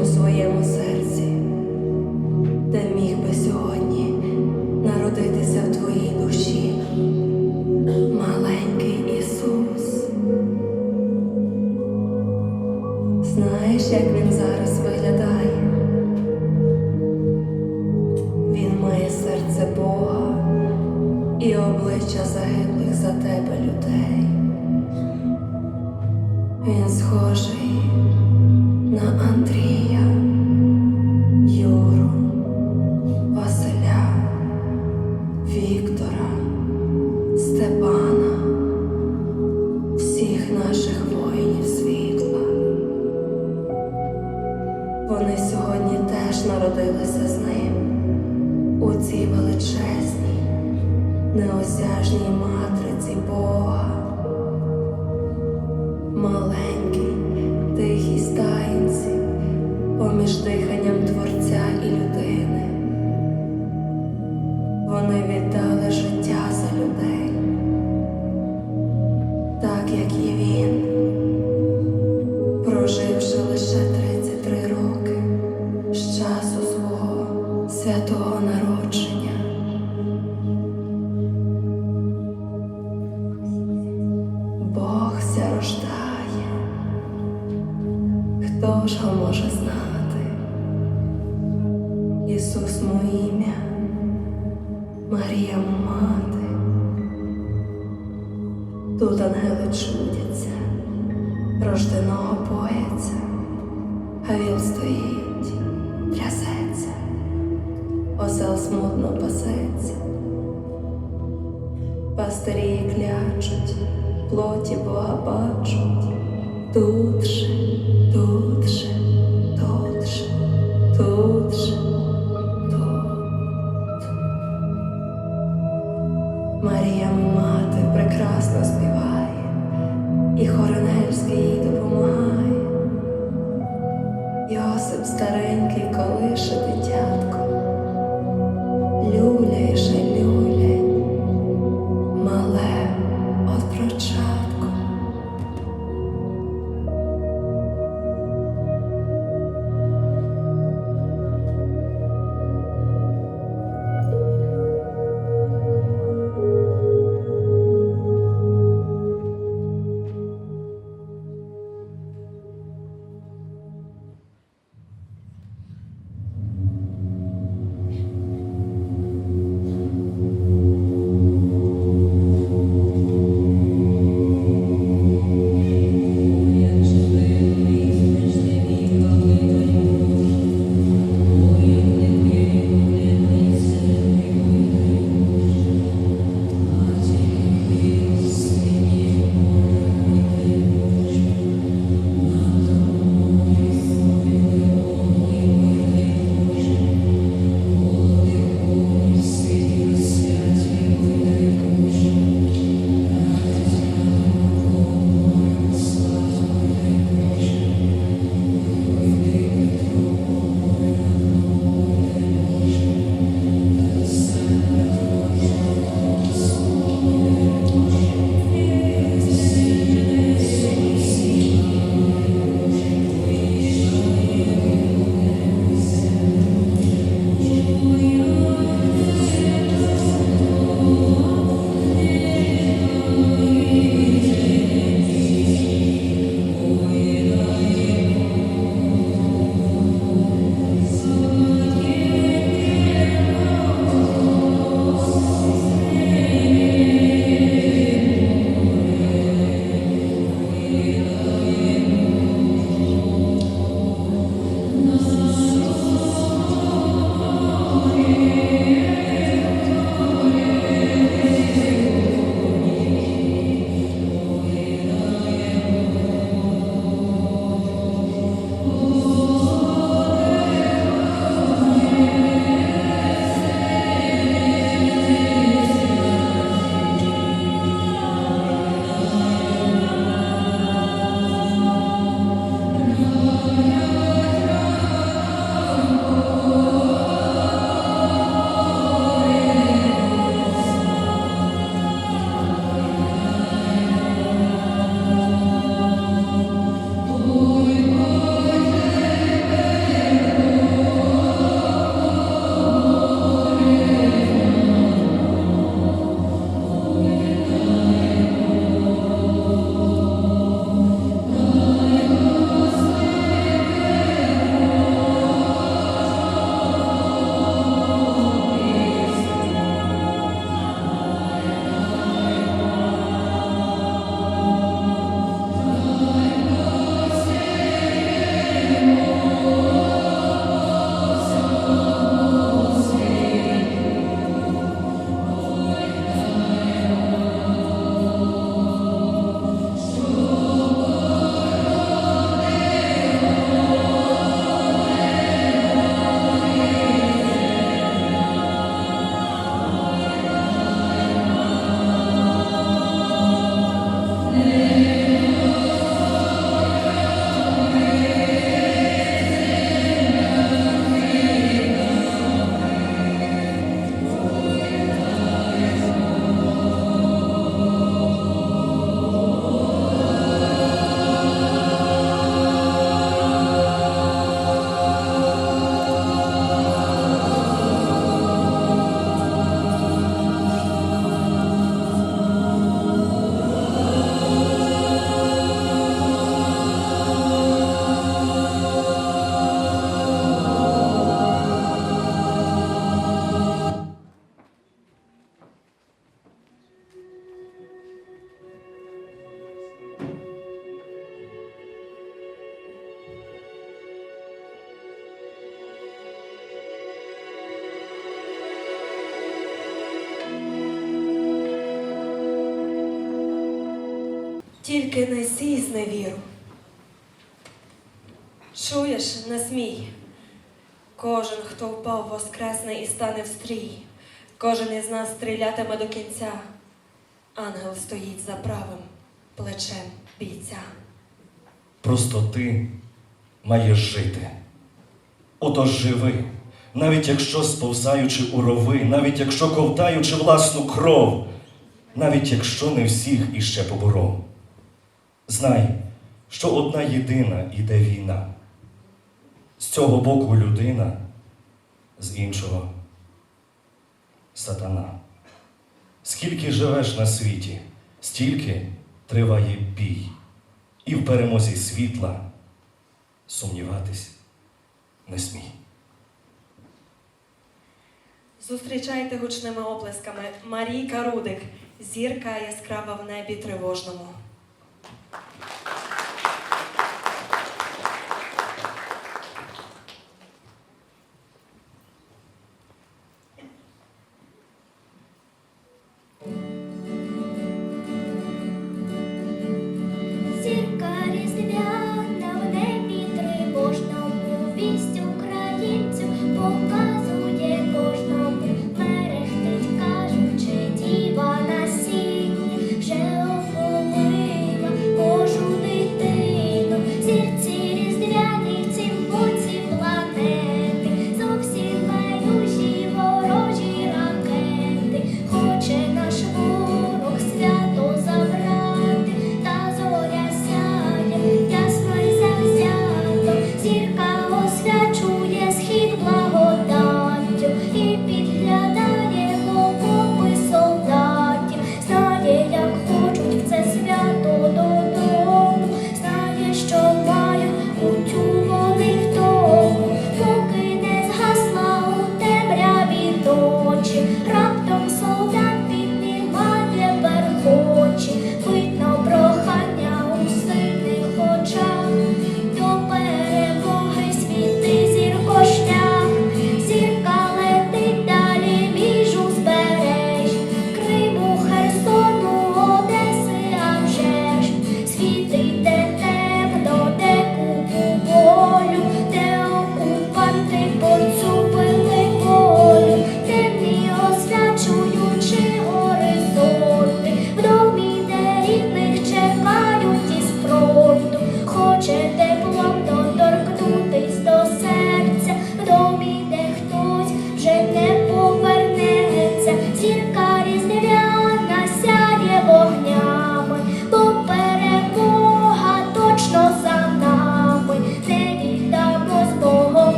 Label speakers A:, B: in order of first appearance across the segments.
A: у своєму серці. наших воїнів світла. Вони сьогодні теж народилися з ним у цій величезній, неосяжній матриці Бога. маленькій. Божого може знати. Ісус моє ім'я, Марія мати. Тут ангели чудяться, рожденого бояться, а він стоїть, трясеться, осел смутно пасеться, пастирі клячуть, плоті Бога бачуть, тут же, тут. старенький колише дитя.
B: Тільки не сій з невіру. Чуєш, не смій. Кожен, хто впав, воскресне і стане в стрій. Кожен із нас стрілятиме до кінця. Ангел стоїть за правим плечем бійця.
C: Просто ти маєш жити. Отож живи, навіть якщо сповзаючи у рови, навіть якщо ковтаючи власну кров, навіть якщо не всіх іще поборов. Знай, що одна єдина іде війна. З цього боку людина, з іншого сатана. Скільки живеш на світі, стільки триває бій. І в перемозі світла сумніватись не смій.
B: Зустрічайте гучними оплесками Марійка Рудик, зірка яскрава в небі тривожному.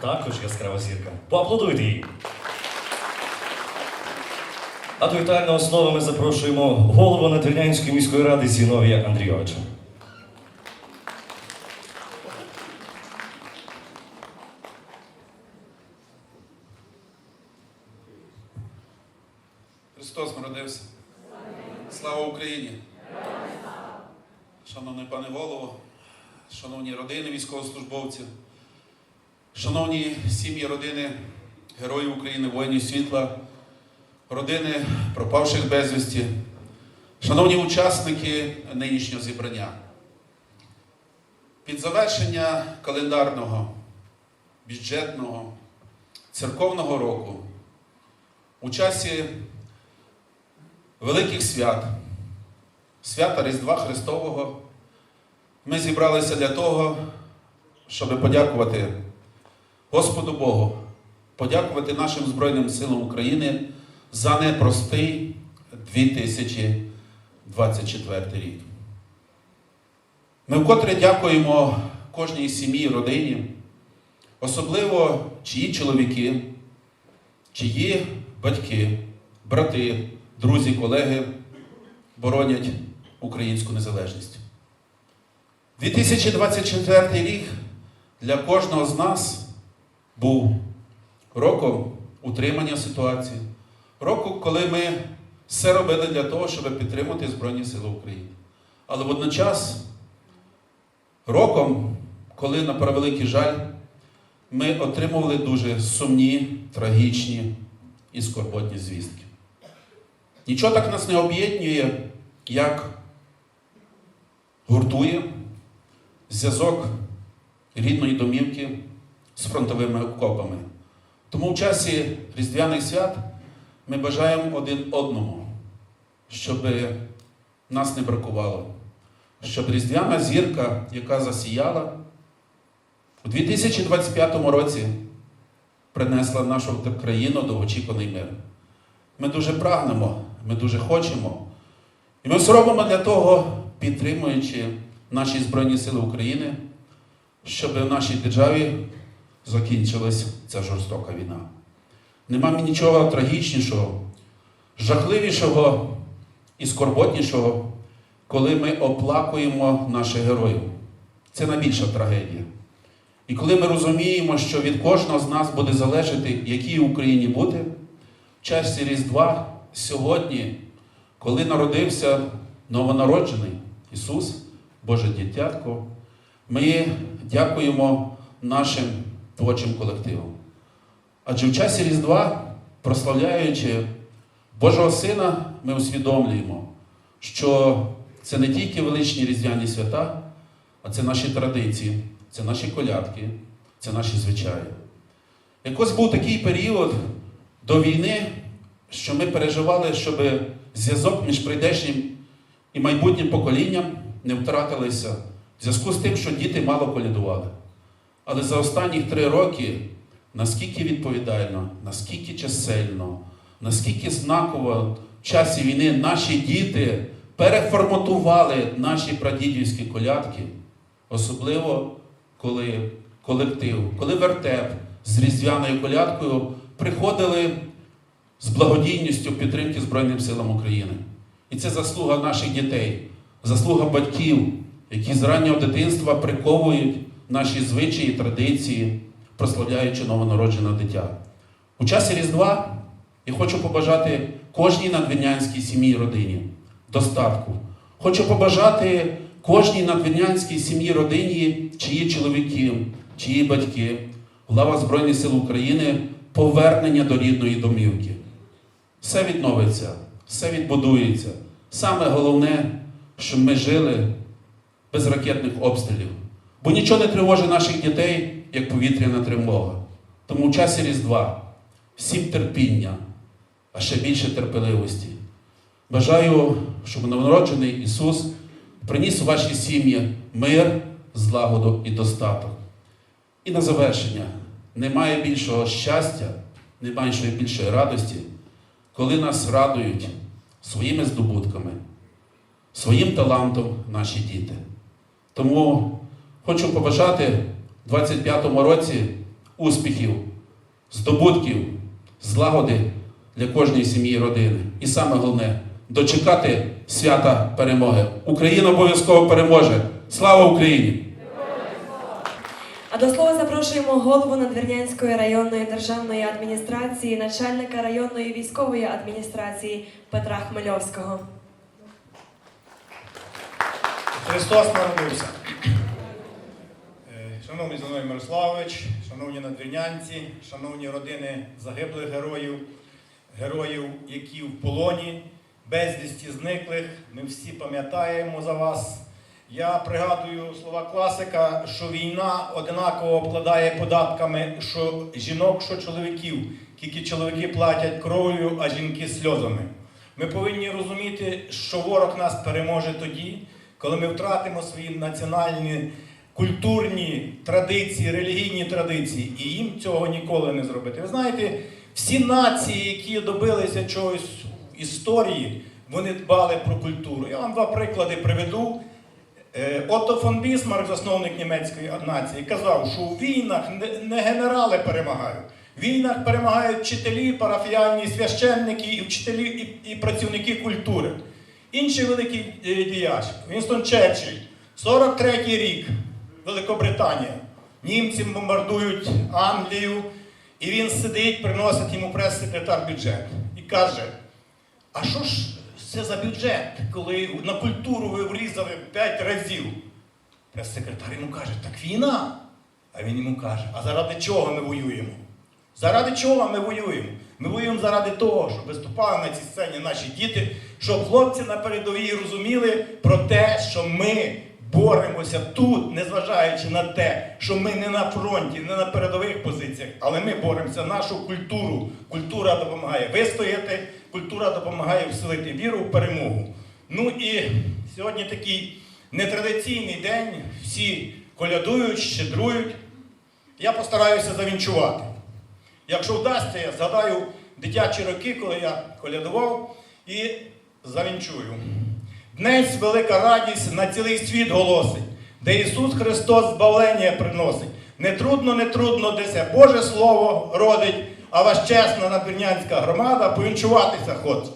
C: Також яскрава зірка. Поаплодуйте їй. А до вітального слова ми запрошуємо голову Надвірнянської міської ради Зіновія Андрійовича.
D: Христос народився. Слава Україні! Шановний пане голово, шановні родини військовослужбовців, шановні сім'ї родини Героїв України, воїнів світла, родини пропавших безвісті, шановні учасники нинішнього зібрання. Під завершення календарного, бюджетного, церковного року у часі великих свят, свята Різдва Христового, ми зібралися для того, щоб подякувати Господу Богу, подякувати нашим Збройним силам України за непростий 2024 рік. Ми вкотре дякуємо кожній сім'ї, родині, особливо чиї чоловіки, чиї батьки, брати, друзі, колеги боронять українську незалежність. 2024 рік для кожного з нас був роком утримання ситуації, роком, коли ми все робили для того, щоб підтримати Збройні Сили України. Але водночас роком, коли, на превеликий жаль, ми отримували дуже сумні, трагічні і скорботні звістки. Нічого так нас не об'єднує, як гуртує зв'язок рідної домівки з фронтовими окопами. Тому в часі Різдвяних свят ми бажаємо один одному, щоб нас не бракувало, щоб Різдвяна зірка, яка засіяла, у 2025 році принесла нашу країну довгоочікуваний мир. Ми дуже прагнемо, ми дуже хочемо. І ми все робимо для того, підтримуючи наші Збройні Сили України, щоб в нашій державі закінчилась ця жорстока війна. Нема нічого трагічнішого, жахливішого і скорботнішого, коли ми оплакуємо наших героїв. Це найбільша трагедія. І коли ми розуміємо, що від кожного з нас буде залежати, якій Україні бути, в часі Різдва сьогодні, коли народився новонароджений Ісус, Боже дитятко, ми дякуємо нашим творчим колективам. Адже в часі Різдва, прославляючи Божого Сина, ми усвідомлюємо, що це не тільки величні різдвяні свята, а це наші традиції, це наші колядки, це наші звичаї. Якось був такий період до війни, що ми переживали, щоб зв'язок між прийдешнім і майбутнім поколінням не втратилися в зв'язку з тим, що діти мало колядували. Але за останні три роки наскільки відповідально, наскільки чисельно, наскільки знаково в часі війни наші діти переформатували наші прадідівські колядки, особливо коли колектив, коли вертеп з різдвяною колядкою приходили з благодійністю підтримки Збройним силам України. І це заслуга наших дітей, заслуга батьків, які з раннього дитинства приковують наші звичаї, традиції, прославляючи новонароджене дитя. У часі Різдва я хочу побажати кожній надвірнянській сім'ї родині достатку. Хочу побажати кожній надвірнянській сім'ї родині, чиї чоловіки, чиї батьки, глава Збройних сил України, повернення до рідної домівки. Все відновиться, все відбудується. Саме головне, щоб ми жили без ракетних обстрілів. Бо нічого не тривожить наших дітей, як повітряна тривога. Тому в часі Різдва всім терпіння, а ще більше терпеливості. Бажаю, щоб новонароджений Ісус приніс у ваші сім'ї мир, злагоду і достаток. І на завершення, немає більшого щастя, немає більшої радості, коли нас радують своїми здобутками, своїм талантом наші діти. Тому хочу побажати в 25-му році успіхів, здобутків, злагоди для кожної сім'ї і родини. І саме головне дочекати свята перемоги. Україна обов'язково переможе. Слава Україні!
B: А до слова запрошуємо голову Надвірнянської районної державної адміністрації, начальника районної військової адміністрації Петра Хмельовського.
E: Христос народився. Шановний Зиновій Мирославович, шановні надвірнянці, шановні родини загиблих героїв, героїв, які в полоні, безвісті зниклих, ми всі пам'ятаємо за вас. Я пригадую слова класика, що війна одинаково обкладає податками що жінок, що чоловіків. Тільки чоловіки платять кров'ю, а жінки сльозами. Ми повинні розуміти, що ворог нас переможе тоді, коли ми втратимо свої національні культурні традиції, релігійні традиції, і їм цього ніколи не зробити. Ви знаєте, Всі нації, які добилися чогось в історії, вони дбали про культуру. Я вам два приклади приведу. Е, Отто фон Бісмарк, засновник німецької нації, казав, що у війнах не- не генерали перемагають. В війнах перемагають вчителі, парафіальні священники, і вчителі і, і працівники культури. Інший великий е, діяч Вінстон Черчилль, 43-й рік, Великобританія. Німці бомбардують Англію, і він сидить, приносить йому прес-секретар бюджет і каже: а що ж це за бюджет, коли на культуру ви врізали 5 разів? Прес-секретар йому каже, так війна. А він йому каже, а заради чого ми воюємо? Заради чого ми воюємо? Ми воюємо заради того, щоб виступали на цій сцені наші діти, щоб хлопці на передовій розуміли про те, що ми боремося тут, незважаючи на те, що ми не на фронті, не на передових позиціях, але ми боремося нашу культуру. Культура допомагає вистояти, культура допомагає вселити віру в перемогу. Ну і сьогодні такий нетрадиційний день, всі колядують, щедрують. Я постараюся завінчувати. Якщо вдасться, я згадаю дитячі роки, коли я колядував і завінчую. Днесь велика радість на цілий світ голосить, де Ісус Христос збавлення приносить. Не трудно, не трудно, де це Боже Слово родить, а вас чесна надвірнянська громада повінчуватися хоче.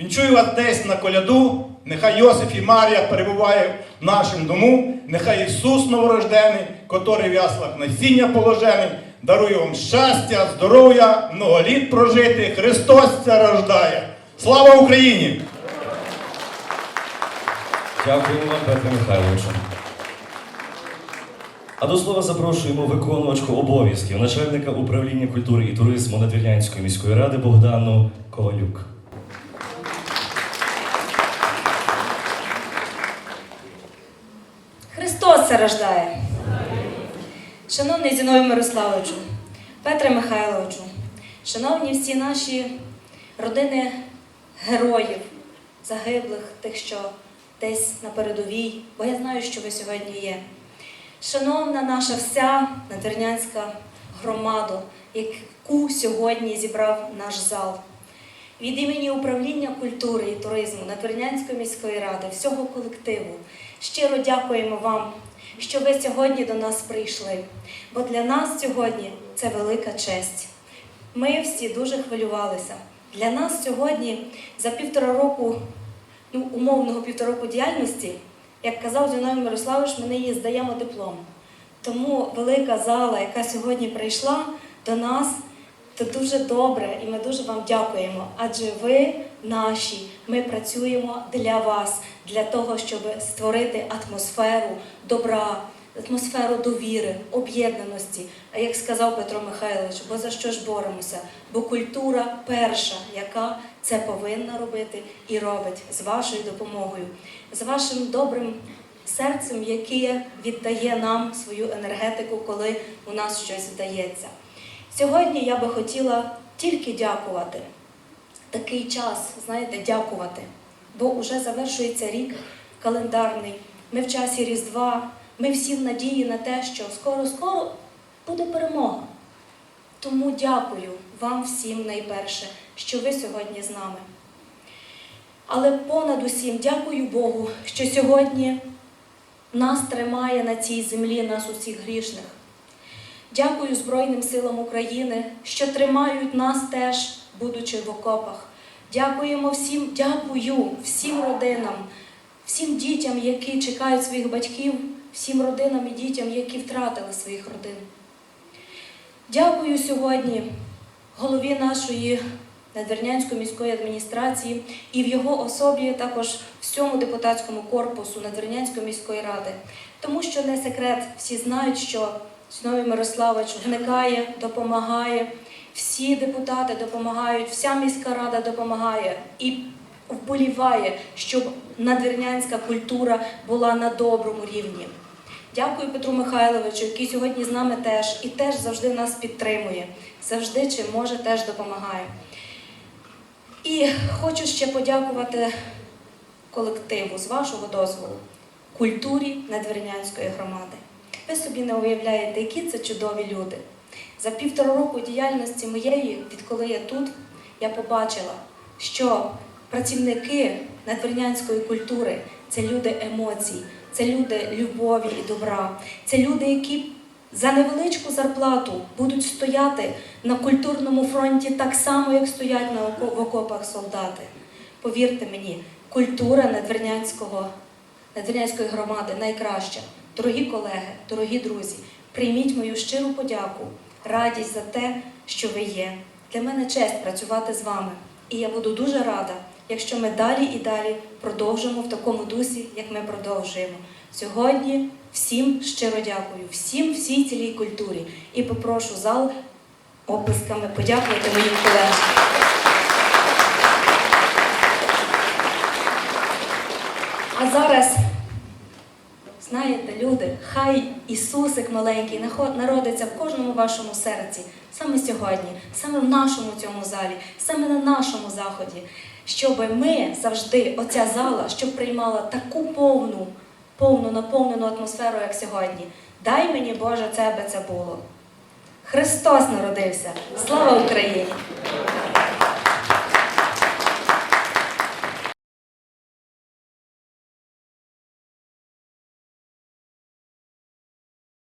E: Вінчую вас десь на коляду, нехай Йосиф і Марія перебуває в нашому дому, нехай Ісус новорождений, котрий в яслах насіння положений, дарує вам щастя, здоров'я, много літ прожити, Христос це рождає. Слава Україні!
C: Дякуємо вам, Петре Михайловичу. А до слова запрошуємо виконувачку обов'язків начальника управління культури і туризму Надвірнянської міської ради Богдану Ковалюк.
F: Христос це рождає. Шановний Зіновій Мирославовичу, Петре Михайловичу, шановні всі наші родини героїв, загиблих, тих, що десь на передовій, бо я знаю, що ви сьогодні є. Шановна наша вся надвірнянська громада, яку сьогодні зібрав наш зал. Від імені управління культури і туризму Надвірнянської міської ради, всього колективу щиро дякуємо вам, що ви сьогодні до нас прийшли. Бо для нас сьогодні це велика честь. Ми всі дуже хвилювалися. Для нас сьогодні за півтора року, ну, умовного півтора року діяльності, як казав Зіновій Мирославович, ми її здаємо диплом. Тому велика зала, яка сьогодні прийшла до нас, це дуже добре, і ми дуже вам дякуємо. Адже ви наші, ми працюємо для вас, для того, щоб створити атмосферу добра, атмосферу довіри, об'єднаності. А як сказав Петро Михайлович, бо за що ж боремося? Бо культура перша, яка це повинна робити і робить з вашою допомогою, з вашим добрим серцем, яке віддає нам свою енергетику, коли у нас щось вдається. Сьогодні я би хотіла тільки дякувати. Такий час, знаєте, дякувати. Бо вже завершується рік календарний. Ми в часі Різдва, ми всі в надії на те, що скоро-скоро буде перемога. Тому дякую вам всім найперше, що ви сьогодні з нами. Але понад усім дякую Богу, що сьогодні нас тримає на цій землі, нас усіх грішних. Дякую Збройним силам України, що тримають нас теж, будучи в окопах. Дякуємо всім, дякую всім родинам, всім дітям, які чекають своїх батьків, всім родинам і дітям, які втратили своїх родин. Дякую сьогодні голові нашої Надвірнянської міської адміністрації і в його особі також всьому депутатському корпусу Надвірнянської міської ради. Тому що не секрет, всі знають, що Зіновій Мирославович вникає, допомагає, всі депутати допомагають, вся міська рада допомагає і вболіває, щоб надвірнянська культура була на доброму рівні. Дякую Петру Михайловичу, який сьогодні з нами теж і теж завжди нас підтримує, завжди чим може теж допомагає. І хочу ще подякувати колективу з вашого дозволу, культурі Надвірнянської громади. Ви собі не уявляєте, які це чудові люди. За півтора року діяльності моєї, відколи я тут, я побачила, що працівники надвірнянської культури це люди емоцій, це люди любові і добра, це люди, які за невеличку зарплату будуть стояти на культурному фронті так само, як стоять в окопах солдати. Повірте мені, культура надвірнянської громади найкраща. Дорогі колеги, дорогі друзі, прийміть мою щиру подяку, радість за те, що ви є. Для мене честь працювати з вами. І я буду дуже рада, якщо ми далі і далі продовжимо в такому дусі, як ми продовжуємо. Сьогодні всім щиро дякую, всім, всій цілій культурі. І попрошу зал оплесками подякувати моїм колегам. А зараз, знаєте, люди, хай Ісусик маленький народиться в кожному вашому серці, саме сьогодні, саме в нашому цьому залі, саме на нашому заході, щоб ми завжди, оця зала, щоб приймала таку повну, повну наповнену атмосферу, як сьогодні. Дай мені, Боже, це би це було. Христос народився. Слава Україні!